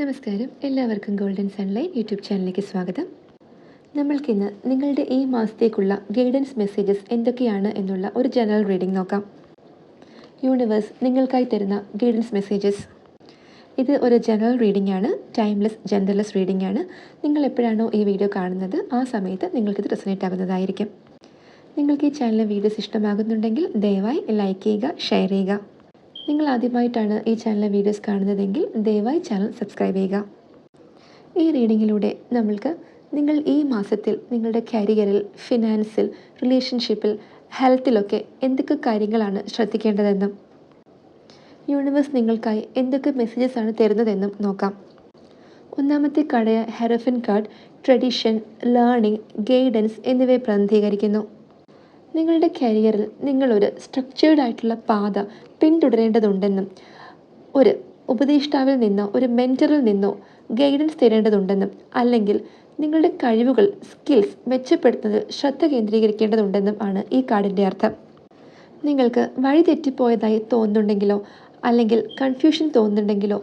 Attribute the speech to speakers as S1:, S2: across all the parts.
S1: നമസ്കാരം. എല്ലാവർക്കും golden സൺലൈൻ YouTube ചാനലിലേക്ക് സ്വാഗതം. നമ്മൾക്കിന്ന് നിങ്ങളുടെ ഈ മാസത്തേക്കുള്ള ഗൈഡൻസ് മെസ്സേജസ് എന്തൊക്കെയാണ് എന്നുള്ള ഒരു ജനറൽ റീഡിംഗ് നോക്കാം. യൂണിവേഴ്സ് നിങ്ങൾക്കായി തരുന്ന ഗൈഡൻസ് മെസ്സേജസ് ഇത് ഒരു ജനറൽ റീഡിംഗ് ആണ്. ടൈംലെസ് ജെൻഡർലെസ് റീഡിംഗ് ആണ്. നിങ്ങൾ എപ്പോഴാണോ ഈ വീഡിയോ കാണുന്നത് ആ സമയത്ത് നിങ്ങൾക്കിത് റെസനേറ്റ് ആകുന്നതായിരിക്കും നിങ്ങൾക്ക് ഈ ചാനലിലെ വീഡിയോസ് ഇഷ്ടമാകുന്നുണ്ടെങ്കിൽ ദയവായി ലൈക്ക് ചെയ്യുക ഷെയർ ചെയ്യുക. നിങ്ങൾ ആദ്യമായിട്ടാണ് ഈ ചാനലിലെ വീഡിയോസ് കാണുന്നതെങ്കിൽ ദയവായി ചാനൽ സബ്സ്ക്രൈബ് ചെയ്യുക. ഈ റീഡിങ്ങിലൂടെ നമ്മൾക്ക് നിങ്ങൾ ഈ മാസത്തിൽ നിങ്ങളുടെ കരിയറിൽ ഫിനാൻസിൽ റിലേഷൻഷിപ്പിൽ ഹെൽത്തിലൊക്കെ എന്തൊക്കെ കാര്യങ്ങളാണ് ശ്രദ്ധിക്കേണ്ടതെന്നും യൂണിവേഴ്സ് നിങ്ങൾക്കായി എന്തൊക്കെ മെസ്സേജസ് ആണ് തരുന്നതെന്നും നോക്കാം. ഒന്നാമത്തെ കടയ hierophant card tradition learning guidance എന്നിവയെ പ്രതിനിധീകരിക്കുന്നു. നിങ്ങളുടെ കരിയറിൽ നിങ്ങളൊരു സ്ട്രക്ചേർഡ് ആയിട്ടുള്ള പാത പിന്തുടരേണ്ടതുണ്ടെന്നും ഒരു ഉപദേഷ്ടാവിൽ നിന്നോ ഒരു മെന്ററിൽ നിന്നോ ഗൈഡൻസ് തേടേണ്ടതുണ്ടെന്നും അല്ലെങ്കിൽ നിങ്ങളുടെ കഴിവുകൾ സ്കിൽസ് മെച്ചപ്പെടുത്തുന്നതിൽ ശ്രദ്ധ കേന്ദ്രീകരിക്കേണ്ടതുണ്ടെന്നും ആണ് ഈ കാർഡിന്റെ അർത്ഥം. നിങ്ങൾക്ക് വഴി തെറ്റിപ്പോയതായി തോന്നുന്നുണ്ടെങ്കിലോ അല്ലെങ്കിൽ കൺഫ്യൂഷൻ തോന്നുന്നുണ്ടെങ്കിലോ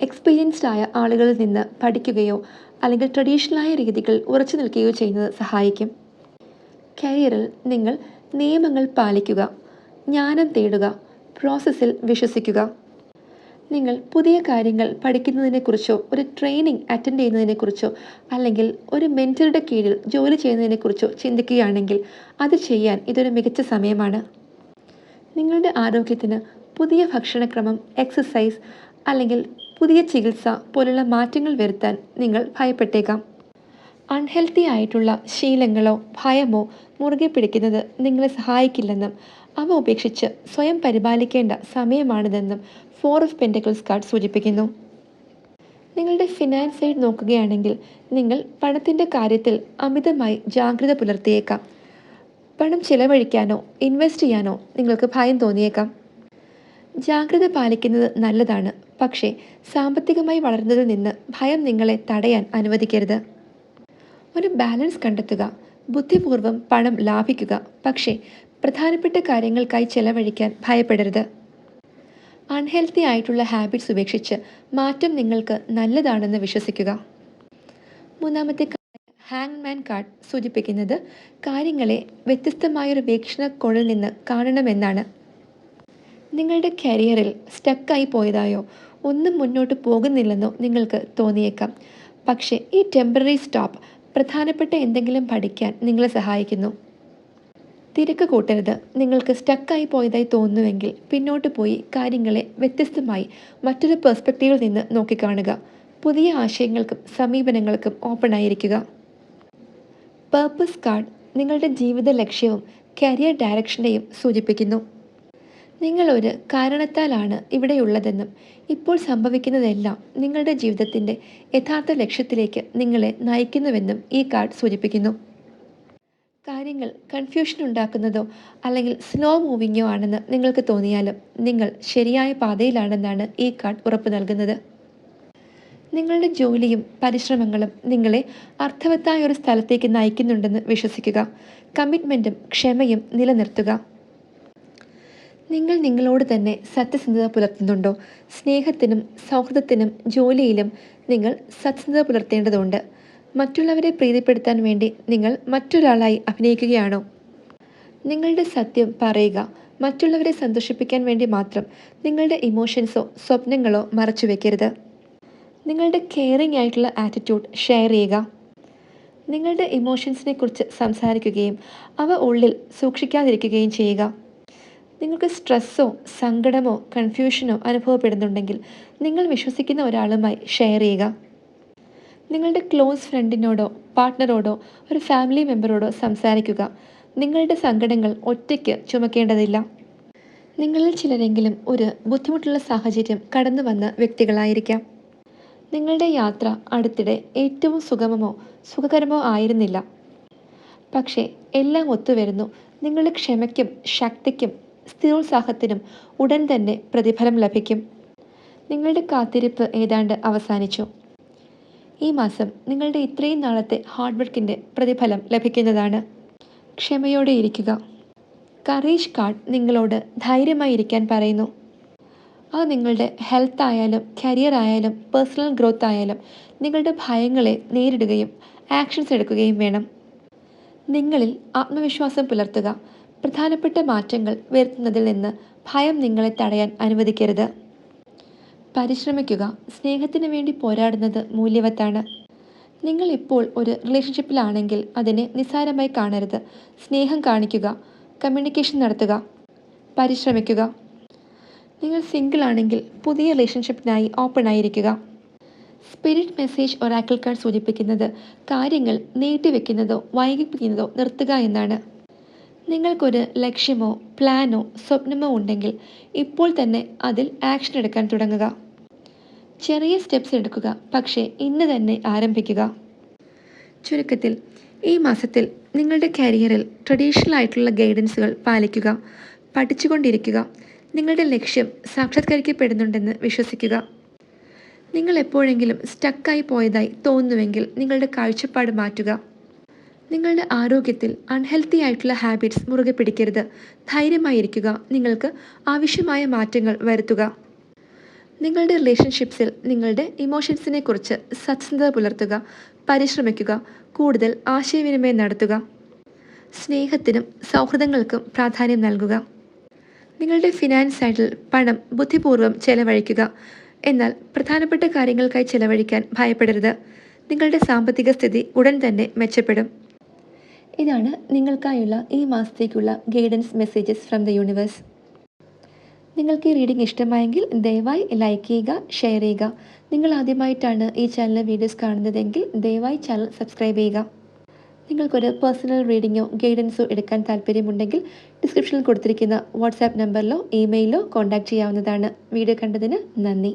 S1: എക്സ്പീരിയൻസ്ഡ് ആയ ആളുകളിൽ നിന്ന് പഠിക്കുകയോ അല്ലെങ്കിൽ ട്രഡീഷണലായ രീതികൾ ഉറച്ചു നിൽക്കുകയോ ചെയ്യുന്നത് സഹായിക്കും. കരിയറിൽ നിങ്ങൾ നിയമങ്ങൾ പാലിക്കുക ജ്ഞാനം തേടുക പ്രോസസ്സിൽ വിശ്വസിക്കുക. നിങ്ങൾ പുതിയ കാര്യങ്ങൾ പഠിക്കുന്നതിനെക്കുറിച്ചോ ഒരു ട്രെയിനിങ് അറ്റൻഡ് ചെയ്യുന്നതിനെക്കുറിച്ചോ അല്ലെങ്കിൽ ഒരു മെന്ററുടെ കീഴിൽ ജോലി ചെയ്യുന്നതിനെക്കുറിച്ചോ ചിന്തിക്കുകയാണെങ്കിൽ അത് ചെയ്യാൻ ഇതൊരു മികച്ച സമയമാണ്. നിങ്ങളുടെ ആരോഗ്യത്തിന് പുതിയ ഭക്ഷണക്രമം എക്സസൈസ് അല്ലെങ്കിൽ പുതിയ ചികിത്സ പോലുള്ള മാറ്റങ്ങൾ വരുത്താൻ നിങ്ങൾ ഭയപ്പെട്ടേക്കാം. അൺഹെൽത്തി ആയിട്ടുള്ള ശീലങ്ങളോ ഭയമോ മുറുകെ പിടിക്കുന്നത് നിങ്ങളെ സഹായിക്കില്ലെന്നും അവ ഉപേക്ഷിച്ച് സ്വയം പരിപാലിക്കേണ്ട സമയമാണിതെന്നും ഫോർ ഓഫ് പെന്റക്കിൾസ് കാർഡ് സൂചിപ്പിക്കുന്നു. നിങ്ങളുടെ ഫിനാൻസ് സൈഡ് നോക്കുകയാണെങ്കിൽ നിങ്ങൾ പണത്തിന്റെ കാര്യത്തിൽ അമിതമായി ജാഗ്രത പുലർത്തിയേക്കാം. പണം ചിലവഴിക്കാനോ ഇൻവെസ്റ്റ് ചെയ്യാനോ നിങ്ങൾക്ക് ഭയം തോന്നിയേക്കാം. ജാഗ്രത പാലിക്കുന്നത് നല്ലതാണ് പക്ഷേ സാമ്പത്തികമായി വളർന്നതിൽ നിന്ന് ഭയം നിങ്ങളെ തടയാൻ അനുവദിക്കരുത്. ഒരു ബാലൻസ് കണ്ടെത്തുക ബുദ്ധിപൂർവം പണം ലാഭിക്കുക. പക്ഷേ പ്രധാനപ്പെട്ട കാര്യങ്ങൾക്കായി ചെലവഴിക്കാൻ ഭയപ്പെടരുത്. അൺഹെൽത്തി ആയിട്ടുള്ള ഹാബിറ്റ്സ് ഉപേക്ഷിച്ച് മാറ്റം നിങ്ങൾക്ക് നല്ലതാണെന്ന് വിശ്വസിക്കുക. മൂന്നാമത്തെ ഹാങ് മാൻ കാർഡ് സൂചിപ്പിക്കുന്നത് കാര്യങ്ങളെ വ്യത്യസ്തമായൊരു വീക്ഷണകോണിൽ നിന്ന് കാണണമെന്നാണ്. നിങ്ങളുടെ കരിയറിൽ സ്റ്റക്കായി പോയതായോ ഒന്നും മുന്നോട്ട് പോകുന്നില്ലെന്നോ നിങ്ങൾക്ക് തോന്നിയേക്കാം. പക്ഷേ ഈ ടെമ്പററി സ്റ്റോപ്പ് പ്രധാനപ്പെട്ട എന്തെങ്കിലും പഠിക്കാൻ നിങ്ങളെ സഹായിക്കുന്നു. തിരക്ക് കൂട്ടരുത്. നിങ്ങൾക്ക് സ്റ്റക്കായി പോയതായി തോന്നുന്നുവെങ്കിൽ പിന്നോട്ട് പോയി കാര്യങ്ങളെ വ്യത്യസ്തമായി മറ്റൊരു പെർസ്പെക്റ്റീവിൽ നിന്ന് നോക്കിക്കാണുക. പുതിയ ആശയങ്ങൾക്കും സമീപനങ്ങൾക്കും ഓപ്പൺ ആയിരിക്കുക. പേർപ്പസ് കാർഡ് നിങ്ങളുടെ ജീവിത ലക്ഷ്യവും കരിയർ ഡയറക്ഷനെയും സൂചിപ്പിക്കുന്നു. നിങ്ങളൊരു കാരണത്താലാണ് ഇവിടെയുള്ളതെന്നും ഇപ്പോൾ സംഭവിക്കുന്നതെല്ലാം നിങ്ങളുടെ ജീവിതത്തിന്റെ യഥാർത്ഥ ലക്ഷ്യത്തിലേക്ക് നിങ്ങളെ നയിക്കുന്നുവെന്നും ഈ കാർഡ് സൂചിപ്പിക്കുന്നു. കാര്യങ്ങൾ കൺഫ്യൂഷൻ ഉണ്ടാക്കുന്നതോ അല്ലെങ്കിൽ സ്ലോ മൂവിങ്ങോ ആണെന്ന് നിങ്ങൾക്ക് തോന്നിയാലും നിങ്ങൾ ശരിയായ പാതയിലാണെന്നാണ് ഈ കാർഡ് ഉറപ്പ് നൽകുന്നത്. നിങ്ങളുടെ ജോലിയും പരിശ്രമങ്ങളും നിങ്ങളെ അർത്ഥവത്തായ ഒരു സ്ഥലത്തേക്ക് നയിക്കുന്നുണ്ടെന്ന് വിശ്വസിക്കുക. കമ്മിറ്റ്മെന്റും ക്ഷമയും നിലനിർത്തുക. നിങ്ങൾ നിങ്ങളോട് തന്നെ സത്യസന്ധത പുലർത്തുന്നുണ്ടോ? സ്നേഹത്തിനും സൗഹൃദത്തിനും ജോലിയിലും നിങ്ങൾ സത്യസന്ധത പുലർത്തേണ്ടതുണ്ട്. മറ്റുള്ളവരെ പ്രീതിപ്പെടുത്താൻ വേണ്ടി നിങ്ങൾ മറ്റൊരാളായി അഭിനയിക്കുകയാണോ? നിങ്ങളുടെ സത്യം പറയുക. മറ്റുള്ളവരെ സന്തോഷിപ്പിക്കാൻ വേണ്ടി മാത്രം നിങ്ങളുടെ ഇമോഷൻസോ സ്വപ്നങ്ങളോ മറച്ചു വയ്ക്കരുത് നിങ്ങളുടെ കെയറിംഗ് ആയിട്ടുള്ള ആറ്റിറ്റ്യൂഡ് ഷെയർ ചെയ്യുക. നിങ്ങളുടെ ഇമോഷൻസിനെ കുറിച്ച് സംസാരിക്കുകയും അവ ഉള്ളിൽ സൂക്ഷിക്കാതിരിക്കുകയും ചെയ്യുക. നിങ്ങൾക്ക് സ്ട്രെസ്സോ സങ്കടമോ കൺഫ്യൂഷനോ അനുഭവപ്പെടുന്നുണ്ടെങ്കിൽ നിങ്ങൾ വിശ്വസിക്കുന്ന ഒരാളുമായി ഷെയർ ചെയ്യുക. നിങ്ങളുടെ ക്ലോസ് ഫ്രണ്ടിനോടോ പാർട്ട്ണറോടോ ഒരു ഫാമിലി മെമ്പറോടോ സംസാരിക്കുക. നിങ്ങളുടെ സങ്കടങ്ങൾ ഒറ്റയ്ക്ക് ചുമക്കേണ്ടതില്ല. നിങ്ങളിൽ ചിലരെങ്കിലും ഒരു ബുദ്ധിമുട്ടുള്ള സാഹചര്യം കടന്നു വന്ന വ്യക്തികളായിരിക്കാം. നിങ്ങളുടെ യാത്ര അടുത്തിടെ ഏറ്റവും സുഗമമോ സുഖകരമോ ആയിരുന്നില്ല. പക്ഷേ എല്ലാം ഒത്തുവരുന്നു. നിങ്ങളുടെ ക്ഷമയ്ക്കും ശക്തിക്കും സ്ഥിരോത്സാഹത്തിനും ഉടൻ തന്നെ പ്രതിഫലം ലഭിക്കും. നിങ്ങളുടെ കാത്തിരിപ്പ് ഏതാണ്ട് അവസാനിച്ചു. ഈ മാസം നിങ്ങളുടെ ഇത്രയും നാളത്തെ ഹാർഡ് വർക്കിന്റെ പ്രതിഫലം ലഭിക്കുന്നതാണ്. ക്ഷമയോടെ ഇരിക്കുക. കറേജ് കാർഡ് നിങ്ങളോട് ധൈര്യമായി ഇരിക്കാൻ പറയുന്നു. അത് നിങ്ങളുടെ ഹെൽത്ത് ആയാലും കരിയർ ആയാലും പേഴ്സണൽ ഗ്രോത്ത് ആയാലും നിങ്ങളുടെ ഭയങ്ങളെ നേരിടുകയും ആക്ഷൻസ് എടുക്കുകയും വേണം. നിങ്ങളിൽ ആത്മവിശ്വാസം പുലർത്തുക. പ്രധാനപ്പെട്ട മാറ്റങ്ങൾ വരുത്തുന്നതിൽ നിന്ന് ഭയം നിങ്ങളെ തടയാൻ അനുവദിക്കരുത്. പരിശ്രമിക്കുക. സ്നേഹത്തിന് വേണ്ടി പോരാടുന്നത് മൂല്യവത്താണ്. നിങ്ങൾ ഇപ്പോൾ ഒരു റിലേഷൻഷിപ്പിലാണെങ്കിൽ അതിനെ നിസ്സാരമായി കാണരുത്. സ്നേഹം കാണിക്കുക. കമ്മ്യൂണിക്കേഷൻ നടത്തുക. പരിശ്രമിക്കുക. നിങ്ങൾ സിംഗിൾ ആണെങ്കിൽ പുതിയ റിലേഷൻഷിപ്പിനായി ഓപ്പൺ ആയിരിക്കുക. സ്പിരിറ്റ് മെസ്സേജ് ഒറാക്കിൾ കാർഡ് സൂചിപ്പിക്കുന്നത് കാര്യങ്ങൾ നീട്ടിവെക്കുന്നതോ വൈകിപ്പിക്കുന്നതോ നിർത്തുക എന്നാണ്. നിങ്ങൾക്കൊരു ലക്ഷ്യമോ പ്ലാനോ സ്വപ്നമോ ഉണ്ടെങ്കിൽ ഇപ്പോൾ തന്നെ അതിൽ ആക്ഷൻ എടുക്കാൻ തുടങ്ങുക. ചെറിയ സ്റ്റെപ്സ് എടുക്കുക. പക്ഷേ ഇന്ന് തന്നെ ആരംഭിക്കുക. ചുരുക്കത്തിൽ ഈ മാസത്തിൽ നിങ്ങളുടെ കരിയറിൽ ട്രഡീഷണൽ ആയിട്ടുള്ള ഗൈഡൻസുകൾ പാലിക്കുക. പഠിച്ചുകൊണ്ടിരിക്കുക. നിങ്ങളുടെ ലക്ഷ്യം സാക്ഷാത്കരിക്കപ്പെടുന്നുണ്ടെന്ന് വിശ്വസിക്കുക. നിങ്ങൾ എപ്പോഴെങ്കിലും സ്റ്റക്കായി പോയതായി തോന്നുന്നുവെങ്കിൽ നിങ്ങളുടെ കാഴ്ചപ്പാട് മാറ്റുക. നിങ്ങളുടെ ആരോഗ്യത്തിൽ അൺഹെൽത്തി ആയിട്ടുള്ള ഹാബിറ്റ്സ് മുറുകെ പിടിക്കരുത്. ധൈര്യമായിരിക്കുക. നിങ്ങൾക്ക് ആവശ്യമായ മാറ്റങ്ങൾ വരുത്തുക. നിങ്ങളുടെ റിലേഷൻഷിപ്സിൽ നിങ്ങളുടെ ഇമോഷൻസിനെ കുറിച്ച് സത്യസന്ധത പുലർത്തുക. പരിശ്രമിക്കുക. കൂടുതൽ ആശയവിനിമയം നടത്തുക. സ്നേഹത്തിനും സൗഹൃദങ്ങൾക്കും പ്രാധാന്യം നൽകുക. നിങ്ങളുടെ ഫിനാൻസ് സൈഡിൽ പണം ബുദ്ധിപൂർവം ചെലവഴിക്കുക. എന്നാൽ പ്രധാനപ്പെട്ട കാര്യങ്ങൾക്കായി ചെലവഴിക്കാൻ ഭയപ്പെടരുത്. നിങ്ങളുടെ സാമ്പത്തിക സ്ഥിതി ഉടൻ തന്നെ മെച്ചപ്പെടും. ഇതാണ് നിങ്ങൾക്കായുള്ള ഈ മാസത്തേക്കുള്ള guidance messages from the universe നിങ്ങൾക്ക് ഈ റീഡിംഗ് ഇഷ്ടമായെങ്കിൽ ദയവായി ലൈക്ക് ചെയ്യുക ഷെയർ ചെയ്യുക. നിങ്ങൾ ആദ്യമായിട്ടാണ് ഈ ചാനലിലെ വീഡിയോസ് കാണുന്നതെങ്കിൽ ദയവായി ചാനൽ സബ്സ്ക്രൈബ് ചെയ്യുക. നിങ്ങൾക്കൊരു പേഴ്സണൽ റീഡിങ്ങോ ഗൈഡൻസോ എടുക്കാൻ താല്പര്യമുണ്ടെങ്കിൽ ഡിസ്ക്രിപ്ഷനിൽ കൊടുത്തിരിക്കുന്ന വാട്സാപ്പ് നമ്പറിലോ ഇമെയിലോ കോൺടാക്ട് ചെയ്യാവുന്നതാണ്. വീഡിയോ കണ്ടതിന് നന്ദി.